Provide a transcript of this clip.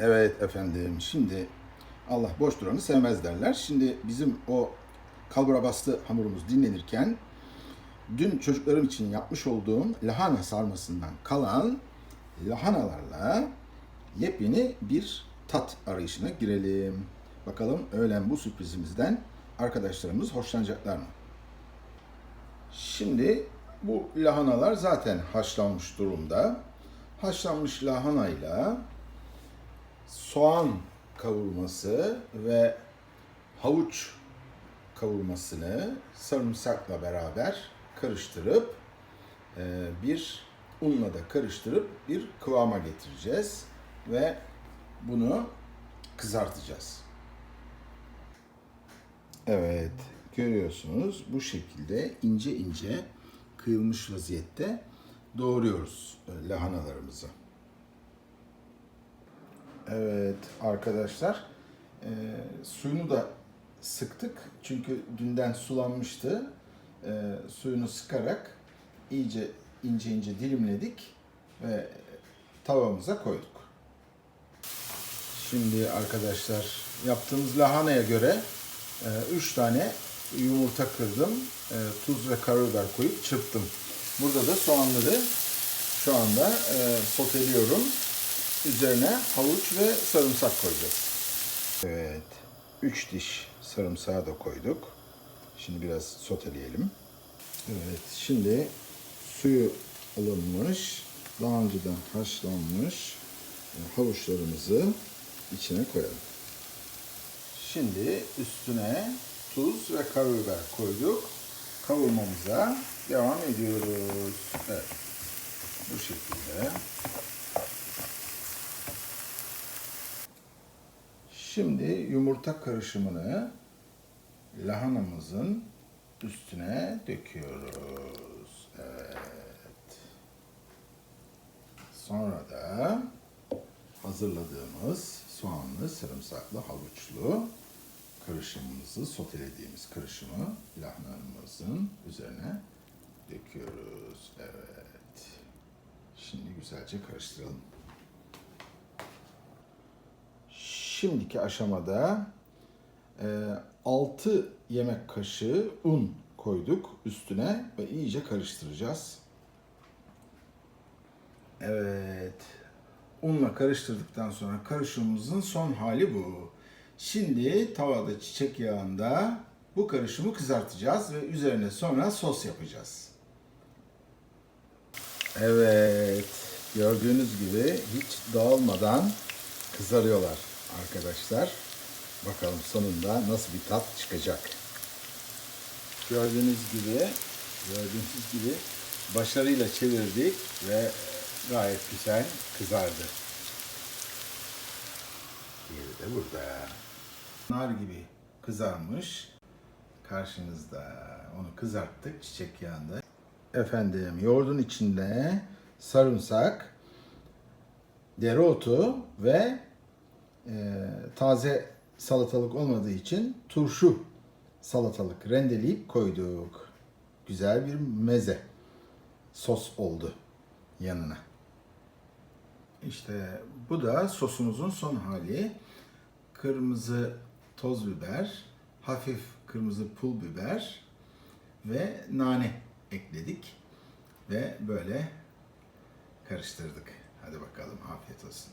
Evet efendim. Şimdi Allah boş duranı sevmez derler. Şimdi bizim o kalbura bastı hamurumuz dinlenirken dün çocuklarım için yapmış olduğum lahana sarmasından kalan lahanalarla yepyeni bir tat arayışına girelim. Bakalım öğlen bu sürprizimizden arkadaşlarımız hoşlanacaklar mı? Şimdi bu lahanalar zaten haşlanmış durumda. Haşlanmış lahanayla soğan kavurması ve havuç kavurmasını sarımsakla beraber karıştırıp e, bir unla da karıştırıp bir kıvama getireceğiz ve bunu kızartacağız. Evet, görüyorsunuz bu şekilde ince ince kıyılmış vaziyette doğruyoruz e, lahanalarımızı. Evet arkadaşlar e, suyunu da sıktık çünkü dünden sulanmıştı. E, suyunu sıkarak iyice ince ince dilimledik ve tavamıza koyduk. Şimdi arkadaşlar yaptığımız lahanaya göre 3 tane yumurta kırdım. E, tuz ve karabiber koyup çırptım. Burada da soğanları şu anda e, soteliyorum. Üzerine havuç ve sarımsak koyacağız. Evet. 3 diş sarımsağı da koyduk. Şimdi biraz soteleyelim. Evet. Şimdi suyu alınmış, daha önceden haşlanmış e, havuçlarımızı içine koyalım. Şimdi üstüne tuz ve karabiber koyduk. Kavurmamıza devam ediyoruz. Evet. Bu şekilde. Şimdi yumurta karışımını lahanamızın üstüne döküyoruz. Evet. Sonra da hazırladığımız soğanlı, sarımsaklı, havuçlu karışımımızı, sotelediğimiz karışımı lahanamızın üzerine döküyoruz. Evet. Şimdi güzelce karıştıralım. Şimdiki aşamada e, 6 yemek kaşığı un koyduk üstüne ve iyice karıştıracağız. Evet. Unla karıştırdıktan sonra karışımımızın son hali bu. Şimdi tavada çiçek yağında bu karışımı kızartacağız ve üzerine sonra sos yapacağız. Evet. Gördüğünüz gibi hiç dağılmadan kızarıyorlar arkadaşlar. Bakalım sonunda nasıl bir tat çıkacak. Gördüğünüz gibi gördüğünüz gibi başarıyla çevirdik ve gayet güzel kızardı. Diğeri de burada. Nar gibi kızarmış. Karşınızda onu kızarttık çiçek yağında. Efendim yoğurdun içinde sarımsak, dereotu ve e, taze salatalık olmadığı için turşu salatalık rendeleyip koyduk. Güzel bir meze sos oldu yanına. İşte bu da sosumuzun son hali. Kırmızı toz biber, hafif kırmızı pul biber ve nane ekledik ve böyle karıştırdık. Hadi bakalım afiyet olsun.